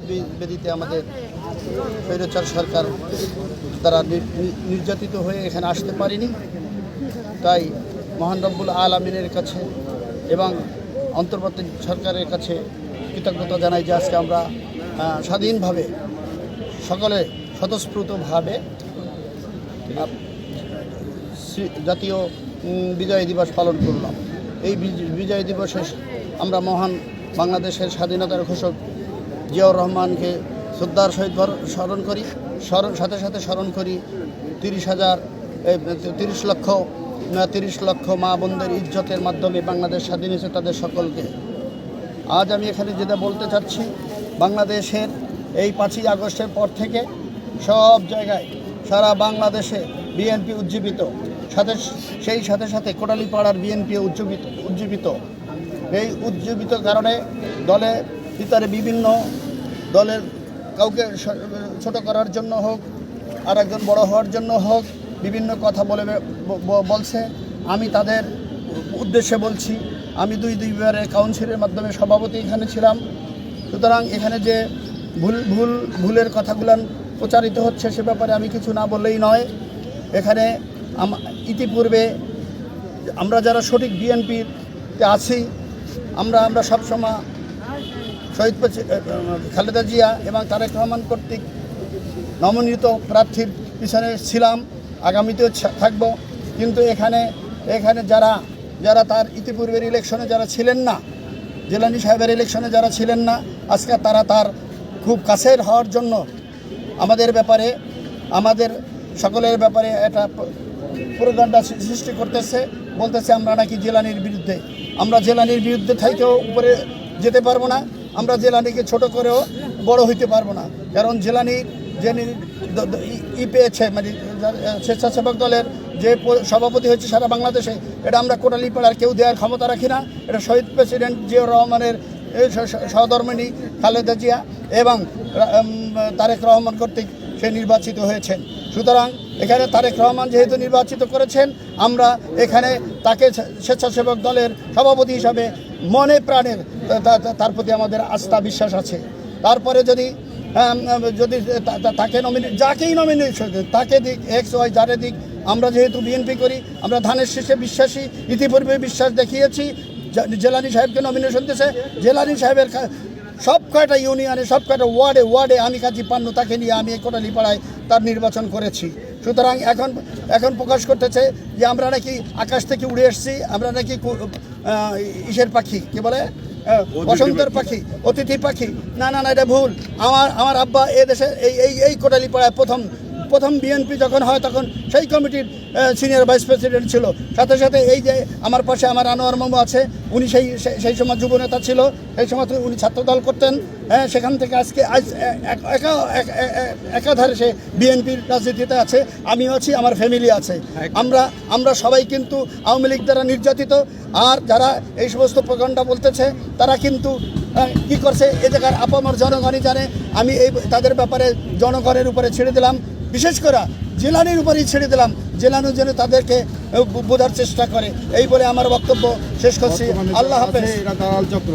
বেদিতে আমাদের স্বৈরাচার সরকার তারা নির্যাতিত হয়ে এখানে আসতে পারেনি। তাই মহান রব্বুল আলমিনের কাছে এবং অন্তর্বর্তী সরকারের কাছে কৃতজ্ঞতা জানাই যে আজকে আমরা স্বাধীনভাবে সকলে স্বতঃস্ফূর্তভাবে জাতীয় বিজয় দিবস পালন করলাম। এই বিজ- বিজয় দিবসে আমরা মহান বাংলাদেশের স্বাধীনতার ঘোষক জিয়াউর রহমানকে শ্রদ্ধার সহিত স্মরণ করি। স্মরণ সাথে সাথে স্মরণ করি তিরিশ হাজার তিরিশ লক্ষ তিরিশ লক্ষ মা বোনদের ইজ্জতের মাধ্যমে বাংলাদেশ স্বাধীন হয়েছে তাদের সকলকে। আজ আমি এখানে যেটা বলতে চাচ্ছি, বাংলাদেশের এই পাঁচই আগস্টের পর থেকে সব জায়গায় সারা বাংলাদেশে বিএনপি উজ্জীবিত। সাথে সেই সাথে সাথে কোটালীপাড়ার বিএনপি উজ্জীবিত উজ্জীবিত। এই উজ্জীবিত কারণে দলে ভিতরে বিভিন্ন দলের কাউকে ছোট করার জন্য হোক আর একজন বড় হওয়ার জন্য হোক, বিভিন্ন কথা বলে বলছে। আমি তাদের উদ্দেশ্যে বলছি, আমি দুই দুইবারের কাউন্সিলের মাধ্যমে সভাপতি এখানে ছিলাম। সুতরাং এখানে যে ভুল ভুল, ভুলের কথাগুলো প্রচারিত হচ্ছে সে ব্যাপারে আমি কিছু না বললেই নয়। এখানে ইতিপূর্বে আমরা যারা সঠিক বিএনপিতে আছি, আমরা আমরা সবসময় শহীদ খালেদা জিয়া এবং তারেক রহমান কর্তৃক নমনীত প্রার্থীর পিছনে ছিলাম। আগামীতেও থাকব। কিন্তু এখানে এখানে যারা যারা তার ইতিপূর্বের ইলেকশনে যারা ছিলেন না, জেলানি সাহেবের ইলেকশনে যারা ছিলেন না, আজকে তারা তার খুব কাছের হওয়ার জন্য আমাদের ব্যাপারে, আমাদের সকলের ব্যাপারে একটা পুরোদণ্ডা সৃষ্টি করতেছে। বলতেছে, আমরা নাকি জেলানির বিরুদ্ধে, আমরা জেলানির বিরুদ্ধে থেকেও উপরে যেতে পারব না। আমরা জেলানিকে ছোট করেও বড় হইতে পারব না। কারণ জেলানির যে ই- পেয়েছে মানে স্বেচ্ছাসেবক দলের যে সভাপতি হয়েছে সারা বাংলাদেশে, এটা আমরা কোটালি পাড়ার কেউ দেওয়ার ক্ষমতা রাখি না। এটা শহীদ প্রেসিডেন্ট জিয়াউর রহমানের সহধর্মিনী খালেদা জিয়া এবং তারেক রহমান কর্তৃক সে নির্বাচিত হয়েছেন। সুতরাং এখানে তারেক রহমান যেহেতু নির্বাচিত করেছেন, আমরা এখানে তাকে স্বেচ্ছাসেবক দলের সভাপতি হিসাবে মনে তা- তার প্রতি আমাদের আস্থা, বিশ্বাস আছে। তারপরে যদি যদি তাকে নমিনেট যাকেই নমিনেশন তাকে দিক এক্স ওয়াই যারে দিক, আমরা যেহেতু বিএনপি করি, আমরা ধানের শীষে বিশ্বাসী, ইতিপূর্বে বিশ্বাস দেখিয়েছি জেলানি সাহেবকে নমিনেশন দিয়েছে, জেলানি সাহেবের সব কয়টা ইউনিয়নে সব কয়টা ওয়ার্ডে ওয়ার্ডে আমি কাজী পান্নু, তাকে নিয়ে আমি কোটালি পাড়ায় তার নির্বাচন করেছি। সুতরাং এখন এখন প্রকাশ করতেছে যে আমরা নাকি আকাশ থেকে উড়ে এসেছি, আমরা নাকি ইসের পাখি কি বলে? বসন্তের পাখি অতিথি পাখি। না না না এটা ভুল। আমার আমার আব্বা এ দেশে এই এই এই কোটালি পাড়ায় প্রথম প্রথম বিএনপি যখন হয় তখন সেই কমিটির সিনিয়র ভাইস প্রেসিডেন্ট ছিল। সাথে সাথে এই যে আমার পাশে আমার আনোয়ার মামু আছে উনি সেই সেই- সময় যুব নেতা ছিল সেই সময় তো উনি ছাত্রদল করতেন। হ্যাঁ সেখান থেকে আজকে আজ এক- একাধারে সে বিএনপির রাজনীতিতে আছে আমিও আছি আমার ফ্যামিলি আছে। আমরা আমরা সবাই কিন্তু আওয়ামী লীগ দ্বারা নির্যাতিত আর যারা এই সমস্ত প্রকাণ্ডা বলতেছে তারা কিন্তু কি করছে এ জায়গার আপামর জনগণই জানে। আমি এই তাদের ব্যাপারে জনগণের উপরে ছেড়ে দিলাম। বিশেষ করে জেলানির উপরেই ছেড়ে দিলাম। জেলানো যেন তাদেরকে বোঝার চেষ্টা করে। এই বলে আমার বক্তব্য শেষ করছি। আল্লাহ হাফেজ। চক্র।